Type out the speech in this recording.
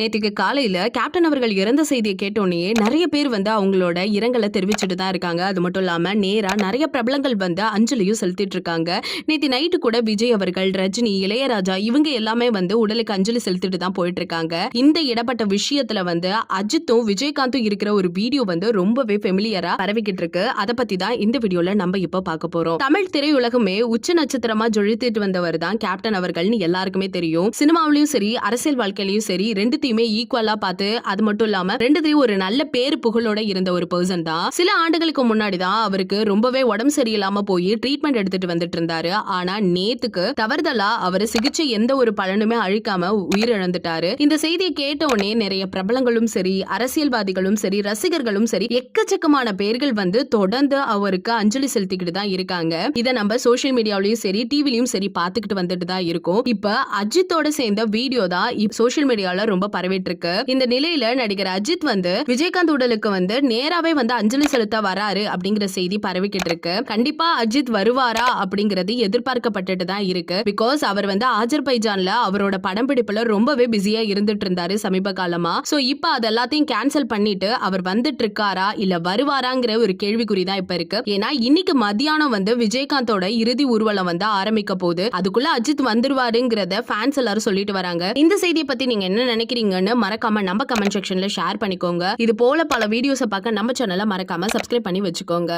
நேற்றுக்கு காலையில் கேப்டன் அவர்கள் இறந்த செய்தியை கேட்டோன்னே நிறைய பேர் வந்து அவங்களோட இரங்கலை தெரிவிச்சுட்டு தான் இருக்காங்க. அது மட்டும் இல்லாமல் நேராக நிறைய பிரபலங்கள் வந்து அஞ்சலியும் செலுத்திட்டு இருக்காங்க. நேற்று நைட்டு கூட விஜய் அவர்கள் ரஜினி இளையராஜா இவங்க எல்லாமே வந்து உடலுக்கு அஞ்சலி செலுத்திட்டு தான் போயிட்டு இருக்காங்க. இந்த இடப்பட்ட விஷயத்துல வந்து அஜித்தும் விஜயகாந்தும் இருக்கிற ஒரு வீடியோ வந்து ரொம்பவே ஃபெமிலியரா பரவிக்கிட்டு இருக்கு. அதை பத்தி தான் இந்த வீடியோல நம்ம இப்போ பார்க்க போறோம். தமிழ் திரையுலகமே உச்ச நட்சத்திரமா ஜொலித்துட்டு வந்தவர் தான் கேப்டன் அவர்கள்னு எல்லாருக்குமே தெரியும். சினிமாவிலையும் சரி அரசியல் வாழ்க்கையிலையும் சரி ரெண்டு எல்லாத்தையுமே ஈக்குவலா பார்த்து அது மட்டும் இல்லாம ரெண்டுத்தையும் ஒரு நல்ல பேர் புகழோட இருந்த ஒரு பர்சன் தான். சில ஆண்டுகளுக்கு முன்னாடி தான் அவருக்கு ரொம்பவே உடம்பு சரியில்லாம போய் ட்ரீட்மெண்ட் எடுத்துட்டு வந்துட்டு இருந்தாரு. ஆனா நேத்துக்கு தவறுதலா அவர் சிகிச்சை எந்த ஒரு பலனுமே அழிக்காம உயிரிழந்துட்டாரு. இந்த செய்தியை கேட்ட உடனே நிறைய பிரபலங்களும் சரி அரசியல்வாதிகளும் சரி ரசிகர்களும் சரி எக்கச்சக்கமான பேர்கள் வந்து தொடர்ந்து அவருக்கு அஞ்சலி செலுத்திக்கிட்டு தான் இருக்காங்க. இதை நம்ம சோஷியல் மீடியாவிலயும் சரி டிவிலையும் சரி பார்த்துக்கிட்டு வந்துட்டு தான் இருக்கும். இப்ப அஜித்தோட சேர்ந்த வீடியோ தான் சோஷியல் மீடியால ரொம்ப பரவிட்டு இருக்கு இந்த நிலையில நடிகர் அஜித் வந்து விஜயகாந்த் உடலுக்கு வந்து நேராவே வந்து அஞ்சலி செலுத்த வராரு அப்படிங்கிற செய்தி பரவிக்கிட்டு இருக்கு கண்டிப்பா அஜித் வருவாரா அப்படிங்கிறது எதிர்பார்க்கப்பட்டுட்டு தான் இருக்கு. பிகாஸ் அவர் வந்து ஆஜர்பைஜான்ல அவரோட படம்பிடிப்புல ரொம்பவே பிஸியா இருந்துட்டு இருந்தாரு சமீப காலமா. சோ இப்ப அது எல்லாத்தையும் கேன்சல் பண்ணிட்டு அவர் வந்துட்டு இருக்காரா இல்ல வருவாராங்கிற ஒரு கேள்விக்குறி தான் இப்ப இருக்கு. ஏன்னா இன்னைக்கு மத்தியானம் வந்து விஜயகாந்தோட இறுதி ஊர்வலம் வந்து ஆரம்பிக்க போகுது. அதுக்குள்ள அஜித் வந்துருவாருங்கிறத ஃபேன்ஸ் எல்லாரும் சொல்லிட்டு வராங்க. இந்த செய்தியை பத்தி நீங்க என்ன நினைக்கிறீங்க? இருக்கீங்கன்னு மறக்காம நம்ம கமெண்ட் செக்ஷன்ல ஷேர் பண்ணிக்கோங்க. இது போல பல வீடியோஸை பார்க்க நம்ம சேனலை மறக்காம சப்ஸ்கிரைப் பண்ணி வச்சுக்கோங்க.